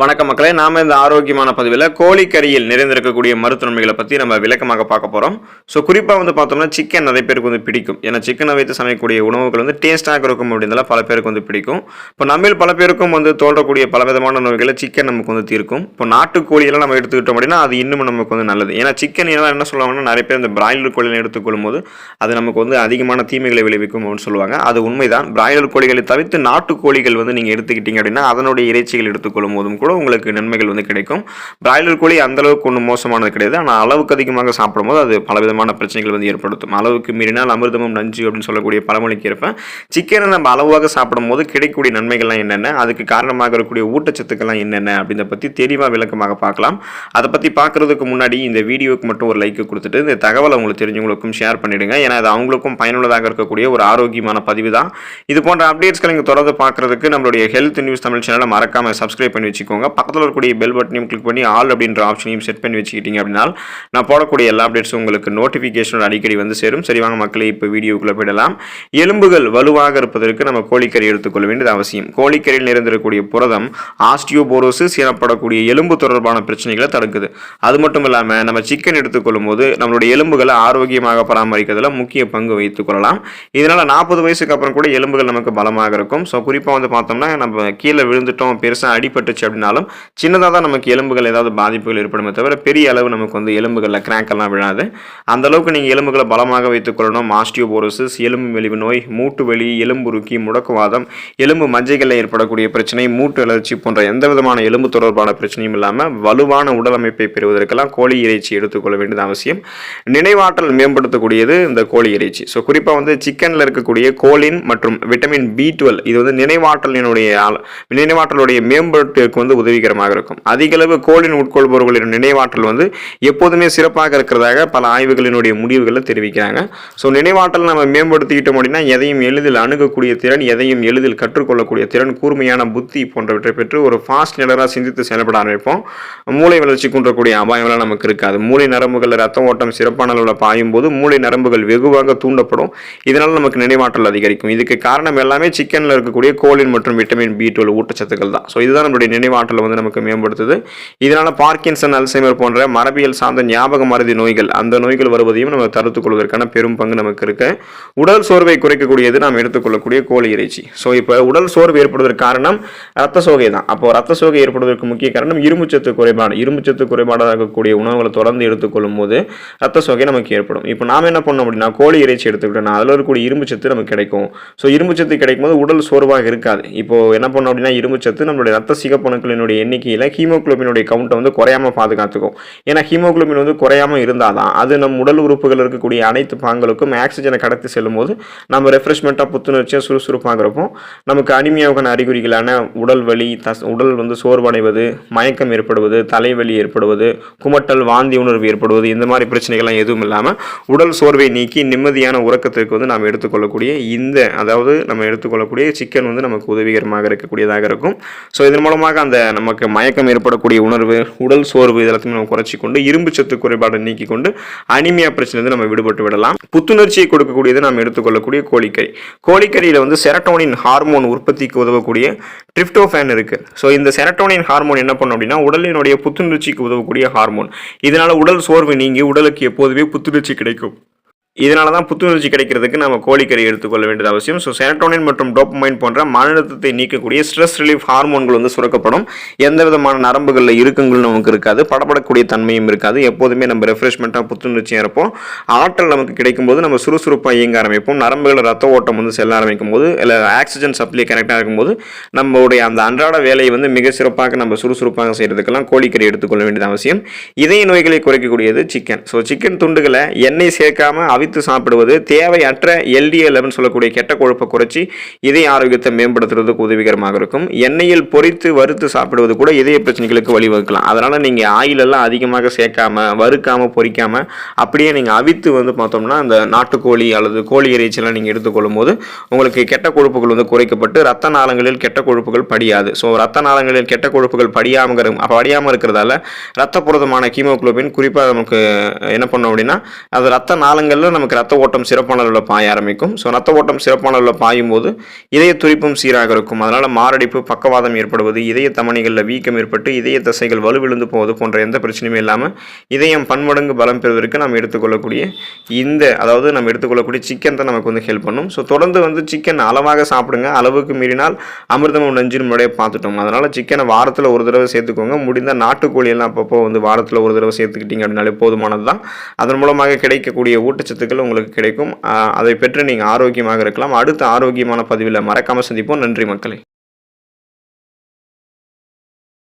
வணக்க மக்களே நாம இந்த ஆரோக்கியமான பதிவில் கோழிக்கறியில் நிறைந்திருக்கக்கூடிய மருத்துவன்மைகளை பற்றி நம்ம விளக்கமாக பார்க்க போகிறோம் ஸோ குறிப்பாக வந்து பார்த்தோம்னா சிக்கன் நிறைய பேருக்கு வந்து பிடிக்கும். ஏன்னா சிக்கனை வைத்து சமைக்கக்கூடிய உணவுகள் வந்து டேஸ்ட்டாக இருக்கும் அப்படின்றதால பல பேருக்கு வந்து பிடிக்கும். இப்போ நம்மில் பல பேருக்கும் வந்து தோன்றக்கூடிய பல விதமான நோய்களை சிக்கன் நமக்கு வந்து தீர்க்கும். இப்போ நாட்டுக்கோழியெல்லாம் நம்ம எடுத்துக்கிட்டோம் அப்படின்னா அது இன்னும் நமக்கு வந்து நல்லது. ஏன்னா சிக்கன் எல்லாம் என்ன சொல்லுவாங்கன்னா நிறைய பேர் இந்த பிராய்லர் கோழியெல்லாம் எடுத்துக்கொள்ளும் போது அது நமக்கு வந்து அதிகமான தீமைகளை விளைவிக்கும் அப்படின்னு சொல்லுவாங்க. அது உண்மைதான். பிராய்லர் கோழிகளை தவிர்த்து நாட்டுக்கோழிகள் வந்து நீங்கள் எடுத்துக்கிட்டீங்க அப்படின்னா அதனுடைய இறைச்சிகள் எடுத்துக்கொள்ளும் போதும் கூட உங்களுக்கு நன்மைகள் வந்து கிடைக்கும். பிராய்லர் கோழி அந்த அளவுக்கு ஒன்றும் மோசமானது கிடையாது. ஆனால் அளவுக்கு அதிகமாக சாப்பிடும்போது அது பலவிதமான பிரச்சனைகள் வந்து ஏற்படுத்தும். அளவுக்கு மீறினால் அமிர்தமும் நஞ்சு அப்படின்னு சொல்லக்கூடிய பழமொழிக்கு இருப்பேன் சிக்கனை நம்ம அளவாக சாப்பிடும்போது கிடைக்கக்கூடிய நன்மைகள்லாம் என்னென்ன? அதுக்கு காரணமாக இருக்கக்கூடிய ஊட்டச்சத்துக்கள்லாம் என்னென்ன? அப்படின்றத பற்றி தெளிவாக விளக்கமாக பார்க்கலாம். அதை பற்றி பார்க்குறதுக்கு முன்னாடி இந்த வீடியோவுக்கு மட்டும் ஒரு லைக் கொடுத்துட்டு இந்த தகவலை உங்களுக்கு தெரிஞ்சவங்களுக்கும் ஷேர் பண்ணிடுங்க. ஏன்னா அது அவங்களுக்கும் பயனுள்ளதாக இருக்கக்கூடிய ஒரு ஆரோக்கியமான பதிவு தான் இது போன்ற அப்டேட்ஸ்களை நீங்கள் தொடர்ந்து பார்க்குறதுக்கு நம்மளுடைய ஹெல்த் நியூஸ் தமிழ் சேனலை மறக்காமல் சப்ஸ்கிரைப் பண்ணி வச்சுக்கோங்க. பக்கத்தில் இருக்கக்கூடிய பெல் பட்டனையும் கிளிக் பண்ணி ஆல் அப்படின்ற ஆப்ஷனையும் செட் பண்ணி வச்சுக்கிட்டீங்க அப்படின்னா நான் போடக்கூடிய எல்லா அப்டேட்ஸும் உங்களுக்கு நோட்டிஃபிகேஷன் அடிக்கடி வந்து சேரும். சரி வாங்க மக்களே இப்போ வீடியோக்குள்ளே போயிடலாம். எலும்புகள் வலுவாக இருப்பதற்கு நம்ம கோழிக்கறி எடுத்துக்கொள்ள வேண்டியது அவசியம். கோழிக்கறியில் நிறைந்திருக்கக்கூடிய புரதம் ஆஸ்டியோபோரோசிஸ் எனப்படக்கூடிய எலும்பு தொடர்பான பிரச்சனைகளை தடுக்குது. அது மட்டும் இல்லாமல் நம்ம சிக்கன் எடுத்துக்கொள்ளும் போது நம்மளுடைய எலும்புகளை ஆரோக்கியமாக பராமரிக்கிறதுல முக்கிய பங்கு வைத்துக் கொள்ளலாம். இதனால் நாற்பது வயசுக்கு அப்புறம் கூட எலும்புகள் நமக்கு பலமாக இருக்கும். ஸோ குறிப்பாக வந்து பார்த்தோம்னா நம்ம கீழே விழுந்துட்டோம் பெருசாக அடிபட்டுச்சு அப்படின்னாலும் சின்னதாக தான் நமக்கு எலும்புகள் ஏதாவது பாதிப்புகள் ஏற்படுமே தவிர பெரிய அளவு நமக்கு வந்து எலும்புகளில் கிராக் எல்லாம் விழாது. அந்த அளவுக்கு நீங்கள் எலும்புகளை பலமாக வைத்துக்கொள்ளணும் ஆஸ்டியோபோரோசிஸ் எலும்பு மெலிவு நோய் மூட்டு வலி எலும்புருக்கி முடக்குவாதம் எலும்பு மஞ்சைகளில் ஏற்படக்கூடிய பிரச்சனை மூட்டு அலர்ச்சி போன்ற எந்த விதமான எலும்பு தொடர்பான பிரச்சனையும் இல்லாமல் வலுவான உடல் அமைப்பை பெறுவதற்கெல்லாம் கோழி இறைச்சி எடுத்துக்கொள்ள வேண்டியது அவசியம். நினைவாற்றல் மேம்படுத்தக்கூடியது இந்த கோழி இறைச்சி. ஸோ குறிப்பாக வந்து சிக்கனில் இருக்கக்கூடிய கோலின் மற்றும் விட்டமின் பி டுவெல் இது வந்து நினைவாற்றலினுடைய நினைவாற்றலுடைய மேம்பாட்டிற்கு வந்து உதவிகரமாக இருக்கும். அதிகளவு கோளின் உட்கொள்பவர்களின் நினைவாற்றல் வந்து எப்போதுமே சிறப்பாக இருக்கிறதாக பல ஆய்வுகளினுடைய முடிவுகளில் தெரிவிக்கிறாங்க. ஸோ நினைவாற்றல் நம்ம மேம்படுத்திக்கிட்டோம் அப்படின்னா எதையும் எளிதில் அணுகக்கூடிய திறன் எதையும் எளிதில் கற்றுக்கொள்ளக்கூடிய திறன் கூர்மையான புத்தி போன்றவற்றை பெற்று ஒரு ஃபாஸ்ட் நிலராக சிந்தித்து செயல்பட ஆரம்பிப்போம். மூளை வளர்ச்சி குன்றக்கூடிய அபாயம்லாம் நமக்கு இருக்காது. மூளை நரம்புகள் ரத்த ஓட்டம் சிறப்பான அளவில் பாயும் போது மூளை நரம்புகள் வெகுவாக தூண்டப்படும். இதனால் நமக்கு நினைவாற்றல் அதிகரிக்கும். இதுக்கு காரணம் எல்லாமே சிக்கனில் இருக்கக்கூடிய கோலின் மற்றும் விட்டமின் பி டுவெல் ஊட்டச்சத்துக்கள் தான். ஸோ இதுதான் நம்மளுடைய நினைவாற்றல் வந்து நமக்கு மேம்படுத்துது. இதனால் பார்க்கின்சன் அல்சைமர் போன்ற மரபியல் சார்ந்த ஞாபக மருதி நோய்கள் அந்த நோய்கள் வருவதையும் நம்ம தடுத்துக் கொள்வதற்கான பெரும் பங்கு நமக்கு இருக்கு. உடல் சோர்வை குறைக்கக்கூடியது நாம் எடுத்துக்கொள்ளக்கூடிய கோழி இறைச்சி. ஸோ இப்போ உடல் சோர்வு ஏற்படுவதற்கு காரணம் ரத்த சோகை தான். அப்போ ரத்த சோகை ஏற்படுவதற்கு முக்கிய காரணம் இரும்புச்சத்து குறைபாடு. இரும்புச்சத்து குறைபாடாக இருக்கக்கூடிய உணவுகளை தொடர்ந்து எடுத்துக்கொள்ளும் போது ரத்த சோகை நமக்கு ஏற்படும். இப்போ நாம என்ன பண்ணோம் அப்படின்னா கோழி இறைச்சி எடுத்துக்கிட்டோம்னா அதில் இருக்கக்கூடிய இரும்புச்சத்து நமக்கு கிடைக்கும். ஸோ இரும்புச்சத்து கிடைக்கும் போது உடல் சோர்வாக இருக்காது. இப்போ என்ன பண்ணோம் அப்படின்னா இரும்புச்சத்து நம்மளுடைய ரத்த ஹீமோக்ளோபினுடைய எண்ணிக்கையில் ஹீமோகுளோபினுடைய கவுண்ட்டை வந்து குறையாம பாதுகாத்துக்கும். ஏன்னா ஹீமோகுளோபின் வந்து குறையாம இருந்தால் தான் அது நம் உடல் உறுப்புகள் இருக்கக்கூடிய அனைத்து பாங்களுக்கும் ஆக்சிஜனை கடத்தி செல்லும்போது நம்ம ரெஃப்ரெஷ்மெண்ட்டாக புத்துணர்ச்சியாக சுறுசுறுப்பாக இருப்போம் நமக்கு அனிமியாவுக்கான அறிகுறிகளான உடல் வலி தஸ் உடல் வந்து சோர்வடைவது மயக்கம் ஏற்படுவது தலைவலி ஏற்படுவது குமட்டல் வாந்தி உணர்வு ஏற்படுவது இந்த மாதிரி பிரச்சனைகள்லாம் எதுவும் இல்லாமல் உடல் சோர்வை நீக்கி நிம்மதியான உறக்கத்திற்கு வந்து நாம் எடுத்துக்கொள்ளக்கூடிய இந்த அதாவது நம்ம எடுத்துக்கொள்ளக்கூடிய சிக்கன் வந்து நமக்கு உதவிகரமாக இருக்கக்கூடியதாக இருக்கும். ஸோ இதன் மூலமாக அந்த நமக்கு மயக்கம் ஏற்படக்கூடிய உணர்வு உடல் சோர்வு இதெல்லாத்தையும் நம்ம குறைச்சி கொண்டு இரும்பு சத்து குறைபாடை நீக்கி கொண்டு அனிமியா பிரச்சனை நம்ம விடுபட்டு விடலாம். புத்துணர்ச்சியை கொடுக்கக்கூடியது நாம் எடுத்துக்கொள்ளக்கூடிய கோழிக்கறி. கோழிக்கறியில் வந்து செரட்டோனின் ஹார்மோன் உற்பத்திக்கு உதவக்கூடிய ட்ரிப்டோஃபேன் இருக்கு. ஸோ இந்த செரட்டோனின் ஹார்மோன் என்ன பண்ணும் அப்படின்னா உடலினுடைய புத்துணர்ச்சிக்கு உதவக்கூடிய ஹார்மோன் இதனால உடல் சோர்வு நீங்கி உடலுக்கு எப்போதுமே புத்துணர்ச்சி கிடைக்கும். இதனால தான் புத்துணர்ச்சி கிடைக்கிறதுக்கு நம்ம கோழிக்கறி எடுத்துக்கொள்ள வேண்டியது அவசியம். ஸோ செரட்டோனின் மற்றும் டோப்பமைன் போன்ற மன நீக்கக்கூடிய ஸ்ட்ரெஸ் ரிலீஃப் ஹார்மோன்கள் வந்து சுரக்கப்படும். எந்த விதமான நரம்புகளில் இருக்குங்களும் நமக்கு இருக்காது. படப்படக்கூடிய தன்மையும் இருக்காது. எப்போதுமே நம்ம ரெஃப்ரெஷ்மெண்ட்டாக புத்துணர்ச்சியாக இருப்போம். ஆற்றல் நமக்கு கிடைக்கும்போது நம்ம சுறுசுறுப்பாக இயங்க ஆரம்பிப்போம். நரம்புகள் ரத்த ஓட்டம் வந்து செல்ல ஆரம்பிக்கும் போது இல்லை ஆக்சிஜன் சப்ளை கரெக்டாக இருக்கும்போது நம்மளுடைய அந்த அன்றாட வேலையை வந்து மிக சிறப்பாக நம்ம சுறுசுறுப்பாக செய்கிறதுக்கெல்லாம் கோழிக்கறி எடுத்துக்கொள்ள வேண்டியது அவசியம். இதய நோய்களை குறைக்கக்கூடியது சிக்கன் ஸோ சிக்கன் துண்டுகளை எண்ணெய் சேர்க்காம அவித்து சாப்பிடுவது தேவையற்ற எல்டிஎல் சொல்லக்கூடிய கெட்ட கொழுப்பை குறைச்சி இதய ஆரோக்கியத்தை மேம்படுத்துறதுக்கு உதவிகரமாக இருக்கும். எண்ணெயில் பொரித்து வறுத்து சாப்பிடுவது கூட இதய பிரச்சனைகளுக்கு வழிவகுக்கலாம். அதனால் நீங்கள் ஆயில் எல்லாம் அதிகமாக சேர்க்காம வறுக்காம பொறிக்காமல் அப்படியே நீங்கள் அவித்து வந்து பார்த்தோம்னா அந்த நாட்டுக்கோழி அல்லது கோழி இறைச்சியெல்லாம் நீங்கள் எடுத்துக்கொள்ளும் போது உங்களுக்கு கெட்ட கொழுப்புகள் வந்து குறைக்கப்பட்டு ரத்த நாளங்களில் கெட்ட கொழுப்புகள் படியாது. ஸோ ரத்த நாளங்களில் கெட்ட கொழுப்புகள் படியாமல் படியாமல் இருக்கிறதால ரத்த புரதமான கீமோகுளோபின் குறிப்பாக நமக்கு என்ன பண்ணோம் அப்படின்னா அது ரத்த நாளங்களில் நமக்கு ரத்த ஓட்டம் சிறப்பான அளவில் பாய ஆரம்பிக்கும். ஸோ ரத்த ஓட்டம் சிறப்பான அளவில் பாயும் போது இதய துடிப்பும் சீராக இருக்கும். அதனால் மாரடைப்பு பக்கவாதம் ஏற்படுவது இதய தமணிகளில் வீக்கம் ஏற்பட்டு இதய தசைகள் வலுவிழுந்து போவது போன்ற எந்த பிரச்சனையும் இல்லாமல் இதயம் பன்மடங்கு பலம் பெறுவதற்கு நம்ம எடுத்துக்கொள்ளக்கூடிய இந்த அதாவது நம்ம எடுத்துக்கொள்ளக்கூடிய சிக்கன் தான் நமக்கு வந்து ஹெல்ப் பண்ணும். ஸோ தொடர்ந்து வந்து சிக்கன் அளவாக சாப்பிடுங்க. அளவுக்கு மீறினால் அமிர்தமும் நஞ்சினும் முறையை பார்த்துட்டோம். அதனால் சிக்கனை வாரத்தில் ஒரு தடவை சேர்த்துக்கோங்க. முடிந்த நாட்டுக்கோழி எல்லாம் அப்பப்போ வந்து வாரத்தில் ஒரு தடவை சேர்த்துக்கிட்டீங்க அப்படின்னாலே போதுமானது தான் அதன் மூலமாக கிடைக்கக்கூடிய கருத்துக்கள் உங்களுக்கு கிடைக்கும். அதை பெற்று நீங்கள் ஆரோக்கியமாக இருக்கலாம். அடுத்த ஆரோக்கியமான பதிவில் மறக்காமல் சந்திப்போம். நன்றி மக்களே.